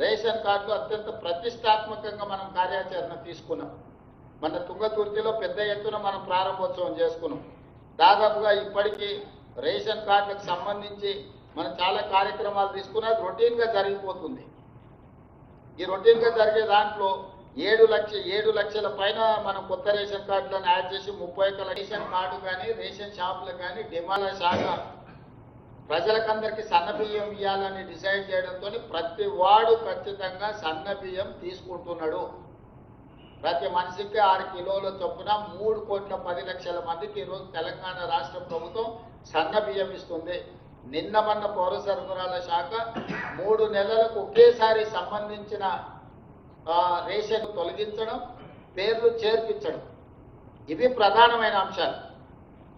Ration card అత్యంత ప్రతిష్టాత్మకంగా మనం కార్యాచరణ తీసుకున్నాం. మన తుంగతుర్తిలో పెద్ద ఎత్తున మనం ప్రారంభోత్సవం చేసుకున్నాం. దాదాపుగా ఇప్పటికీ రేషన్ కార్డులకు సంబంధించి మనం చాలా కార్యక్రమాలు తీసుకున్నా రొటీన్గా జరిగిపోతుంది. ఈ రొటీన్గా జరిగే దాంట్లో ఏడు లక్ష ఏడు లక్షల పైన మనం కొత్త రేషన్ కార్డులను యాడ్ చేసి ముప్పై ఒక్క రేషన్ కార్డు కానీ రేషన్ షాపులు కానీ డిమాండ్ శాఖ ప్రజలకందరికీ సన్న బియ్యం ఇవ్వాలని డిసైడ్ చేయడంతో ప్రతి వాడు ఖచ్చితంగా సన్న బియ్యం తీసుకుంటున్నాడు. ప్రతి మనిషికి ఆరు కిలోల చొప్పున మూడు కోట్ల పది లక్షల మందికి ఈరోజు తెలంగాణ రాష్ట్ర ప్రభుత్వం సన్న బియ్యం ఇస్తుంది. నిన్న మొన్న పౌర సరఫరాల శాఖ మూడు నెలలకు ఒకేసారి సంబంధించిన రేషన్ తొలగించడం పేర్లు చేర్పించడం. ఇవి ప్రధానమైన అంశాలు.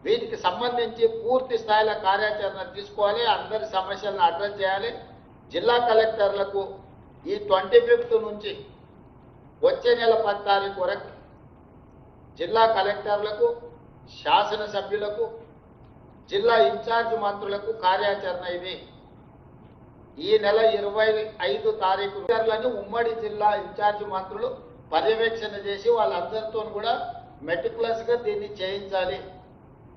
వీటికి సంబంధించి పూర్తి స్థాయిలో కార్యాచరణ తీసుకోవాలి. అందరి సమస్యలను అడ్రస్ చేయాలి. జిల్లా కలెక్టర్లకు ఈ ట్వంటీ ఫిఫ్త్ నుంచి వచ్చే నెల పది తారీఖు వరకు జిల్లా కలెక్టర్లకు శాసనసభ్యులకు జిల్లా ఇన్ఛార్జ్ మంత్రులకు కార్యాచరణ ఇది. ఈ నెల ఇరవై ఐదు తారీఖులను ఉమ్మడి జిల్లా ఇన్ఛార్జ్ మంత్రులు పర్యవేక్షణ చేసి వాళ్ళందరితో కూడా మెటికులస్గా దీన్ని చేయించాలి.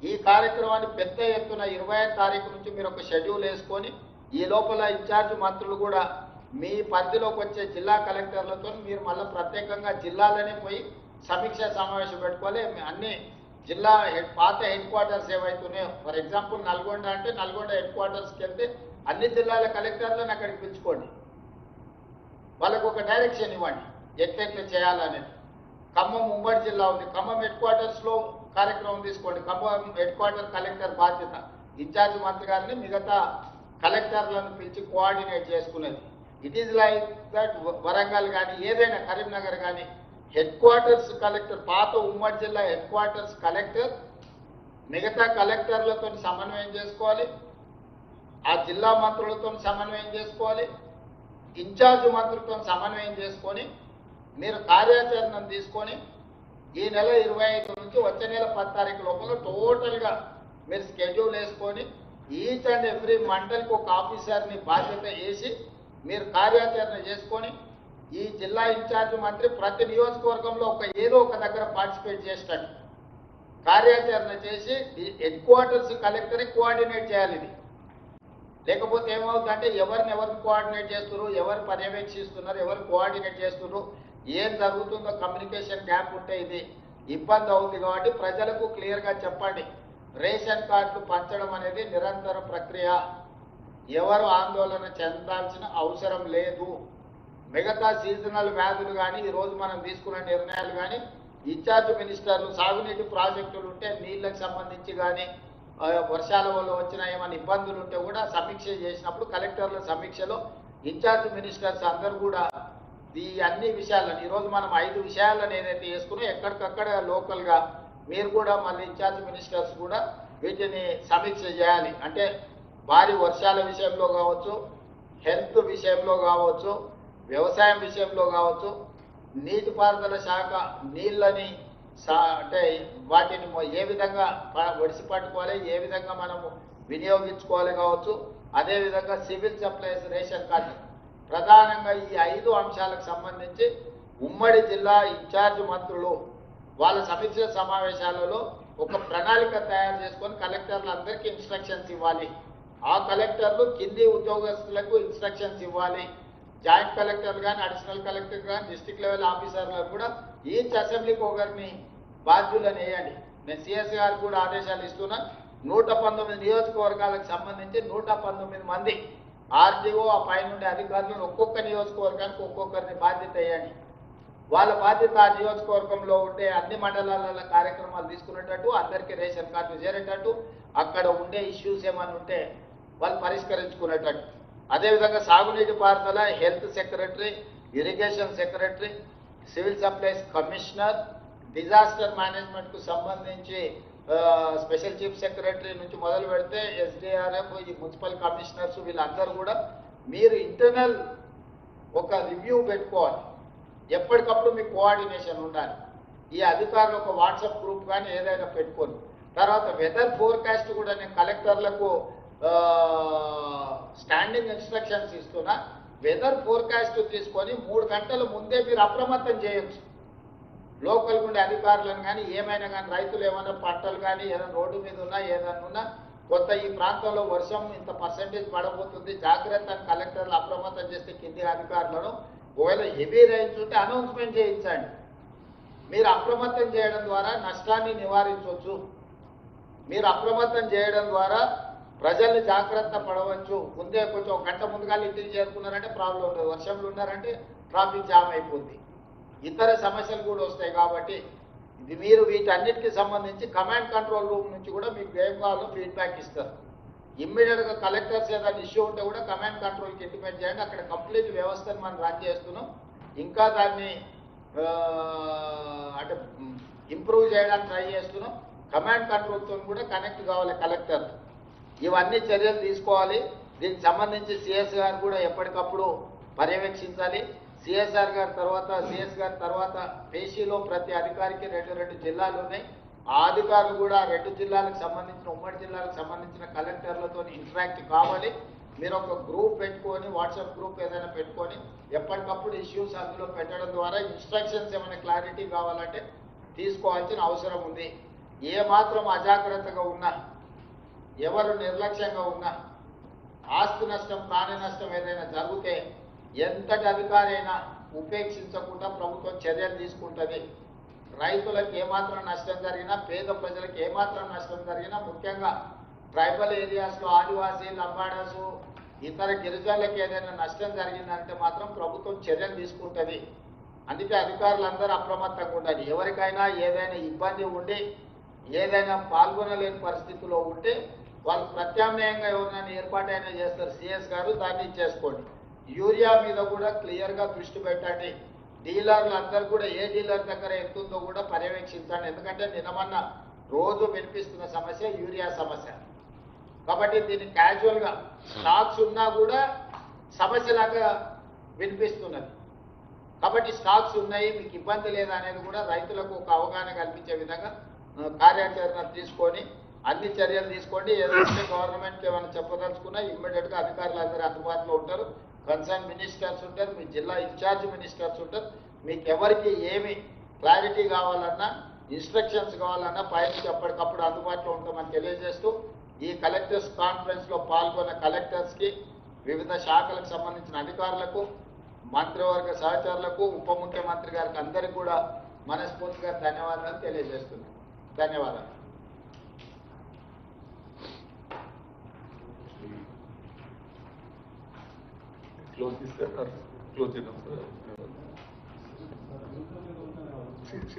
ఈ కార్యక్రమాన్ని పెద్ద ఎత్తున ఇరవై తారీఖు నుంచి మీరు ఒక షెడ్యూల్ వేసుకొని ఈ లోపల ఇన్ఛార్జ్ మంత్రులు కూడా మీ పరిధిలోకి వచ్చే జిల్లా కలెక్టర్లతో మీరు మళ్ళీ ప్రత్యేకంగా జిల్లాలోనే పోయి సమీక్ష సమావేశం పెట్టుకోవాలి. అన్ని జిల్లా హెడ్ పాత హెడ్ క్వార్టర్స్ ఏవైతున్నాయో ఫర్ ఎగ్జాంపుల్ నల్గొండ అంటే నల్గొండ హెడ్ క్వార్టర్స్కి వెళ్తే అన్ని జిల్లాల కలెక్టర్లను అక్కడికి పిలుచుకోండి. వాళ్ళకు ఒక డైరెక్షన్ ఇవ్వండి. ఎట్లెట్లు చేయాలనేది. ఖమ్మం ముంబై జిల్లా ఉంది. ఖమ్మం హెడ్ క్వార్టర్స్లో కార్యక్రమం తీసుకోండి. ఖమ్మం హెడ్ క్వార్టర్ కలెక్టర్ బాధ్యత. ఇన్ఛార్జ్ మంత్రి గారిని మిగతా కలెక్టర్లను పిలిచి కోఆర్డినేట్ చేసుకునేది. It is like that Warangal కానీ ఏదైనా కరీంనగర్ కానీ హెడ్ క్వార్టర్స్ కలెక్టర్ పాత ఉమ్మడి జిల్లా హెడ్ క్వార్టర్స్ కలెక్టర్ మిగతా కలెక్టర్లతో సమన్వయం చేసుకోవాలి. ఆ జిల్లా మంత్రులతో సమన్వయం చేసుకోవాలి. ఇన్ఛార్జ్ మంత్రులతో సమన్వయం చేసుకొని మీరు కార్యాచరణను తీసుకొని ఈ నెల ఇరవై ఐదు నుంచి వచ్చే నెల పది తారీఖు లోపల టోటల్గా మీరు స్కెడ్యూల్ వేసుకొని ఈచ్ అండ్ ఎవ్రీ మండల్కి ఒక ఆఫీసర్ని బాధ్యత వేసి మీరు కార్యాచరణ చేసుకొని ఈ జిల్లా ఇన్ఛార్జ్ మంత్రి ప్రతి నియోజకవర్గంలో ఒక ఏదో ఒక దగ్గర పార్టిసిపేట్ చేసేటట్టు కార్యాచరణ చేసి ఈ హెడ్ క్వార్టర్స్ కలెక్టరే కోఆర్డినేట్ చేయాలి ఇది. లేకపోతే ఏమవుతుందంటే ఎవరిని ఎవరిని కోఆర్డినేట్ చేస్తున్నారు ఎవరు పర్యవేక్షిస్తున్నారు ఎవరు కోఆర్డినేట్ చేస్తున్నారు ఏం జరుగుతుందో కమ్యూనికేషన్ గ్యాప్ ఉంటే ఇది ఇబ్బంది అవుతుంది కాబట్టి ప్రజలకు క్లియర్గా చెప్పండి. రేషన్ కార్డులు పంచడం అనేది నిరంతర ప్రక్రియ. ఎవరు ఆందోళన చెందాల్సిన అవసరం లేదు. మిగతా సీజనల్ వ్యాధులు కానీ ఈరోజు మనం తీసుకున్న నిర్ణయాలు కానీ ఇన్ఛార్జ్ మినిస్టర్లు సాగునీటి ప్రాజెక్టులు ఉంటే నీళ్ళకి సంబంధించి కానీ ఆ, వర్షాల వల్ల వచ్చిన ఏమైనా ఇబ్బందులు ఉంటే కూడా సమీక్ష చేసినప్పుడు కలెక్టర్ల సమీక్షలో ఇన్ఛార్జ్ మినిస్టర్స్ అందరూ కూడా ఈ అన్ని విషయాలను ఈరోజు మనం ఐదు విషయాలను ఏదైతే వేసుకున్నా ఎక్కడికక్కడ లోకల్గా మీరు కూడా మళ్ళీ ఇన్ఛార్జ్ మినిస్టర్స్ కూడా వీటిని సమీక్ష చేయాలి. అంటే భారీ వర్షాల విషయంలో కావచ్చు హెల్త్ విషయంలో కావచ్చు వ్యవసాయం విషయంలో కావచ్చు నీటిపారుదల శాఖ నీళ్ళని సా- అంటే వాటిని ఏ విధంగా ప- ఒడిసి పట్టుకోవాలి ఏ విధంగా మనము వినియోగించుకోవాలి కావచ్చు అదేవిధంగా సివిల్ సప్లైస్ రేషన్ కార్డు ప్రధానంగా ఈ ఐదు అంశాలకు సంబంధించి ఉమ్మడి జిల్లా ఇన్ఛార్జ్ మంత్రులు వాళ్ళ సమీక్ష సమావేశాలలో ఒక ప్రణాళిక తయారు చేసుకొని కలెక్టర్లందరికీ ఇన్స్ట్రక్షన్స్ ఇవ్వాలి. ఆ కలెక్టర్లు కింది ఉద్యోగస్తులకు ఇన్స్ట్రక్షన్స్ ఇవ్వాలి. జాయింట్ కలెక్టర్ కానీ అడిషనల్ కలెక్టర్ కానీ డిస్టిక్ లెవెల్ ఆఫీసర్లకు కూడా ఈచ్ అసెంబ్లీకి ఒకరిని బాధ్యులను వేయాలి నేను సిఎస్ గారికి కూడా ఆదేశాలు ఇస్తున్నా నూట పంతొమ్మిది నియోజకవర్గాలకు సంబంధించి నూట పంతొమ్మిది మంది ఆర్డీఓ ఆ పైనుండే అధికారులను ఒక్కొక్క నియోజకవర్గానికి ఒక్కొక్కరిని బాధ్యత వేయండి వాళ్ళ బాధ్యత ఆ నియోజకవర్గంలో ఉండే అన్ని మండలాల కార్యక్రమాలు తీసుకునేటట్టు అందరికీ రేషన్ కార్డు చేరేటట్టు అక్కడ ఉండే ఇష్యూస్ ఏమైనా ఉంటే వాళ్ళు పరిష్కరించుకునేటట్టు. అదేవిధంగా సాగునీటి పారుదల health secretary irrigation secretary civil supplies commissioner disaster మేనేజ్మెంట్కు సంబంధించి స్పెషల్ చీఫ్ సెక్రటరీ నుంచి మొదలు పెడితే ఎస్డిఆర్ఎఫ్ ఈ మున్సిపల్ కమిషనర్స్ వీళ్ళందరూ కూడా మీరు ఇంటర్నల్ ఒక రివ్యూ పెట్టుకోవాలి. ఎప్పటికప్పుడు మీ కోఆర్డినేషన్ ఉండాలి. ఈ అధికారులు ఒక వాట్సాప్ గ్రూప్ కానీ ఏదైనా పెట్టుకోండి. తర్వాత వెదర్ ఫోర్కాస్ట్ కూడా నేను కలెక్టర్లకు స్టాండింగ్ ఇన్స్ట్రక్షన్స్ ఇస్తున్నా. వెదర్ ఫోర్కాస్ట్ తీసుకొని మూడు గంటల ముందే మీరు అప్రమత్తం చేయొచ్చు లోకల్ ఉండే అధికారులను కానీ ఏమైనా కానీ రైతులు ఏమైనా పంటలు కానీ ఏదైనా రోడ్డు మీద ఉన్నా ఏదైనా ఉన్నా కొత్త ఈ ప్రాంతంలో వర్షం ఇంత పర్సంటేజ్ పడబోతుంది జాగ్రత్త అని కలెక్టర్లు అప్రమత్తం చేస్తే కింది అధికారులను ఒకవేళ హెవీ రైన్స్ ఉంటే అనౌన్స్మెంట్ చేయించండి. మీరు అప్రమత్తం చేయడం ద్వారా నష్టాన్ని నివారించవచ్చు. మీరు అప్రమత్తం చేయడం ద్వారా ప్రజల్ని జాగ్రత్త పడవచ్చు. ముందే కొంచెం గంట ముందుగా ఇంటికి చేరుకున్నారంటే ప్రాబ్లం ఉండదు. వర్షంలో ఉన్నారంటే ట్రాఫిక్ జామ్ అయిపోద్ది. ఇతర సమస్యలు కూడా వస్తాయి కాబట్టి ఇది మీరు వీటన్నిటికి సంబంధించి కమాండ్ కంట్రోల్ రూమ్ నుంచి కూడా మీకు వేగంగా ఫీడ్బ్యాక్ ఇస్తారు. ఇమ్మీడియట్గా కలెక్టర్స్ ఏదైనా ఇష్యూ ఉంటే కూడా కమాండ్ కంట్రోల్కి ఇంటిమేట్ చేయండి. అక్కడ కంప్లీట్ వ్యవస్థను మనం రన్ చేస్తున్నాం. ఇంకా దాన్ని అంటే ఇంప్రూవ్ చేయడానికి ట్రై చేస్తున్నాం. కమాండ్ కంట్రోల్తో కూడా కనెక్ట్ కావాలి కలెక్టర్ ఇవన్నీ చర్యలు తీసుకోవాలి. దీనికి సంబంధించి సిఎస్ గారు కూడా ఎప్పటికప్పుడు పర్యవేక్షించాలి. సిఎస్ఆర్ గారి తర్వాత సిఎస్ గారి తర్వాత పేషీలో ప్రతి అధికారికి రెండు రెండు జిల్లాలు ఉన్నాయి. ఆ అధికారులు కూడా రెండు జిల్లాలకు సంబంధించిన ఉమ్మడి జిల్లాలకు సంబంధించిన కలెక్టర్లతో ఇంటరాక్ట్ కావాలి. మీరు ఒక గ్రూప్ పెట్టుకొని వాట్సాప్ గ్రూప్ ఏదైనా పెట్టుకొని ఎప్పటికప్పుడు ఇష్యూస్ అందులో పెట్టడం ద్వారా ఇన్స్ట్రక్షన్స్ ఏమైనా క్లారిటీ కావాలంటే తీసుకోవాల్సిన అవసరం ఉంది. ఏ మాత్రం అజాగ్రత్తగా ఉన్నా ఎవరు నిర్లక్ష్యంగా ఉన్నా ఆస్తి నష్టం ప్రాణ నష్టం ఏదైనా జరిగితే ఎంతటి అధికారైనా ఉపేక్షించకుండా ప్రభుత్వం చర్యలు తీసుకుంటుంది. రైతులకు ఏమాత్రం నష్టం జరిగినా పేద ప్రజలకు ఏమాత్రం నష్టం జరిగినా ముఖ్యంగా ట్రైబల్ ఏరియాస్లో ఆదివాసీ లంబాడాసు ఇతర గిరిజనులకు ఏదైనా నష్టం జరిగిందంటే మాత్రం ప్రభుత్వం చర్యలు తీసుకుంటుంది. అందుకే అధికారులందరూ అప్రమత్తంగా ఉండాలి. ఎవరికైనా ఏదైనా ఇబ్బంది ఉండి ఏదైనా పాల్గొనలేని పరిస్థితిలో ఉంటే వాళ్ళు ప్రత్యామ్నాయంగా ఎవరినైనా ఏర్పాటైనా చేస్తారు. సిఎస్ గారు దాన్ని ఇచ్చేసుకోండి యూరియా మీద కూడా క్లియర్గా దృష్టి పెట్టండి. డీలర్లు అందరూ కూడా ఏ డీలర్ దగ్గర ఎంత ఉందో కూడా పర్యవేక్షించండి. ఎందుకంటే నిన్నమన్న రోజు వినిపిస్తున్న సమస్య యూరియా సమస్య. కాబట్టి దీన్ని క్యాజువల్గా స్టాక్స్ ఉన్నా కూడా సమస్యలాగా వినిపిస్తున్నది. కాబట్టి స్టాక్స్ ఉన్నాయి మీకు ఇబ్బంది లేదా అనేది కూడా రైతులకు ఒక అవగాహన కల్పించే విధంగా కార్యాచరణ తీసుకొని అన్ని చర్యలు తీసుకోండి. ఏదైతే గవర్నమెంట్కి ఏమైనా చెప్పదలుచుకున్నా ఇమ్మీడియట్గా అధికారులు అందరూ అందుబాటులో ఉంటారు. కన్సర్న్ మినిస్టర్స్ ఉంటారు మీ జిల్లా ఇన్ఛార్జ్ మినిస్టర్స్ ఉంటారు. మీకు ఎవరికి ఏమి క్లారిటీ కావాలన్నా ఇన్స్ట్రక్షన్స్ కావాలన్నా పైకి ఎప్పటికప్పుడు అందుబాటులో ఉంటామని తెలియజేస్తూ ఈ కలెక్టర్స్ కాన్ఫరెన్స్లో పాల్గొన్న కలెక్టర్స్కి వివిధ శాఖలకు సంబంధించిన అధికారులకు మంత్రివర్గ సహచరులకు ఉప ముఖ్యమంత్రి గారికి అందరికీ కూడా మనస్ఫూర్తిగా ధన్యవాదాలు తెలియజేస్తున్నాను. ధన్యవాదాలు. క్లోజ్ చేస్తారు క్లోజ్ చేద్దాం సార్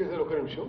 సార్ ఒక నిమిషం